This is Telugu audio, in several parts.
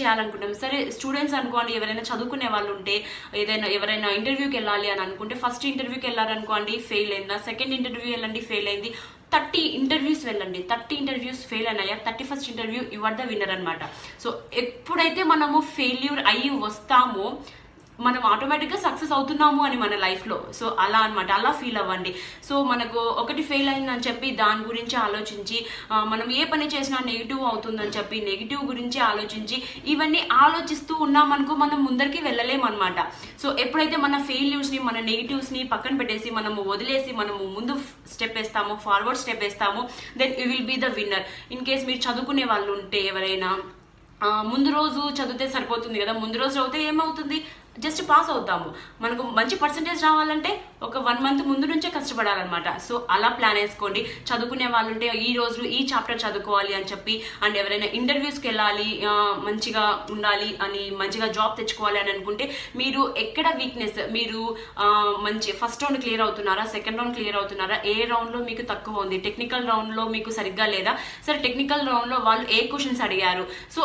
చేయాలనుకుంటాం. సరే స్టూడెంట్స్ అనుకోండి ఎవరైనా చదువుకునే వాళ్ళు ఉంటే ఏదైనా ఎవరైనా ఇంటర్వ్యూకి వెళ్ళాలి అని అనుకుంటే ఫస్ట్ ఇంటర్వ్యూకి వెళ్ళారనుకోండి ఫెయిల్ అయిందా? సెకండ్ ఇంటర్వ్యూ వెళ్ళండి ఫెయిల్ అయింది. థర్టీ ఇంటర్వ్యూస్ వెళ్ళండి. థర్టీ ఇంటర్వ్యూస్ ఫెయిల్ అయినాయా? Thirty first interview ever the winner అనమాట సో ఎప్పుడైతే మనము ఫెయిల్యూర్ అయ్యి వస్తామో మనం ఆటోమేటిక్గా సక్సెస్ అవుతున్నాము అని మన లైఫ్లో. సో అలా అనమాట అలా ఫీల్ అవ్వండి. సో మనకు ఒకటి ఫెయిల్ అయిందని చెప్పి దాని గురించి ఆలోచించి మనం ఏ పని చేసినా నెగిటివ్ అవుతుందని చెప్పి నెగిటివ్ గురించి ఆలోచించి ఇవన్నీ ఆలోచిస్తూ ఉన్నామనుకో మనం ముందరికి వెళ్ళలేమన్నమాట సో ఎప్పుడైతే మన ఫెయిల్యూర్స్ని మన నెగిటివ్స్ని పక్కన పెట్టేసి మనము వదిలేసి మనము ముందు స్టెప్ వేస్తామో forward step వేస్తామో then you will be the winner in case మీరు చదువుకునే వాళ్ళు ఉంటే ఎవరైనా ముందు రోజు చదివితే సరిపోతుంది కదా. ముందు రోజు చదివితే ఏమవుతుంది? జస్ట్ పాస్ అవుతాము. మనకు మంచి పర్సంటేజ్ రావాలంటే ఒక వన్ మంత్ ముందు నుంచే కష్టపడాలన్నమాట. సో అలా ప్లాన్ వేసుకోండి. చదువుకునే వాళ్ళు ఉంటే ఈ రోజు ఈ చాప్టర్ చదువుకోవాలి అని చెప్పి అండ్ ఎవరైనా ఇంటర్వ్యూస్కి వెళ్ళాలి మంచిగా ఉండాలి అని మంచిగా జాబ్ తెచ్చుకోవాలి అని అనుకుంటే మీరు ఎక్కడ వీక్నెస్ మీరు మంచి ఫస్ట్ రౌండ్ క్లియర్ అవుతున్నారా? సెకండ్ రౌండ్ క్లియర్ అవుతున్నారా? ఏ రౌండ్లో మీకు తక్కువ ఉంది? టెక్నికల్ రౌండ్లో మీకు సరిగ్గా లేదా? సరే టెక్నికల్ రౌండ్లో వాళ్ళు ఏ క్వశ్చన్స్ అడిగారు? సో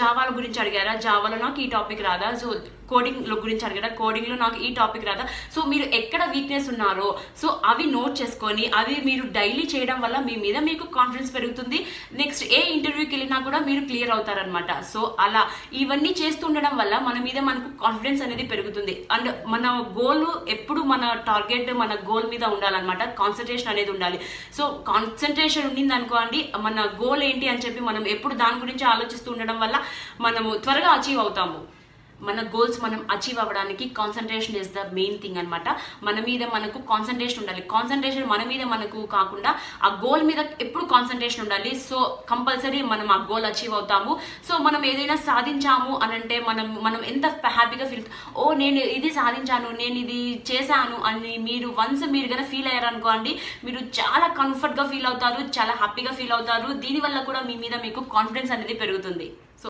జావాల గురించి అడిగారా? జావాలో నాకు ఈ టాపిక్ రాదా? సో కోడింగ్ లో గురించి అడిగారా కోడింగ్లో నాకు ఈ టాపిక్ రాదా సో మీరు ఎక్కడ వీక్నెస్ ఉన్నారో సో అవి నోట్ చేసుకొని అవి మీరు డైలీ చేయడం వల్ల మీ మీద మీకు కాన్ఫిడెన్స్ పెరుగుతుంది. నెక్స్ట్ ఏ ఇంటర్వ్యూకి వెళ్ళినా కూడా మీరు క్లియర్ అవుతారనమాట సో అలా ఇవన్నీ చేస్తుండడం వల్ల మన మీద మనకు కాన్ఫిడెన్స్ అనేది పెరుగుతుంది. అండ్ మన గోల్ ఎప్పుడు మన టార్గెట్ మన గోల్ మీద ఉండాలన్నమాట. కాన్సన్ట్రేషన్ అనేది ఉండాలి. సో కాన్సన్ట్రేషన్ ఉండింది అనుకోండి మన గోల్ ఏంటి అని చెప్పి మనం ఎప్పుడు దాని గురించి ఆలోచిస్తూ ఉండడం వల్ల మనము త్వరగా అచీవ్ అవుతాము. మన గోల్స్ మనం అచీవ్ అవ్వడానికి concentration is the main thing అనమాట మన మీద మనకు కాన్సన్ట్రేషన్ ఉండాలి. కాన్సన్ట్రేషన్ మన మీద మనకు కాకుండా ఆ గోల్ మీద ఎప్పుడు కాన్సన్ట్రేషన్ ఉండాలి. సో కంపల్సరీ మనం ఆ గోల్ అచీవ్ అవుతాము. సో మనం ఏదైనా సాధించాము అని అంటే మనం మనం ఎంత హ్యాపీగా ఫీల్ ఓ నేను ఇది సాధించాను నేను ఇది చేశాను అని మీరు వన్స్ మీరు కనుక ఫీల్ అయ్యారనుకోండి మీరు చాలా కంఫర్ట్గా ఫీల్ అవుతారు చాలా హ్యాపీగా ఫీల్ అవుతారు. దీనివల్ల కూడా మీ మీద మీకు కాన్ఫిడెన్స్ అనేది పెరుగుతుంది.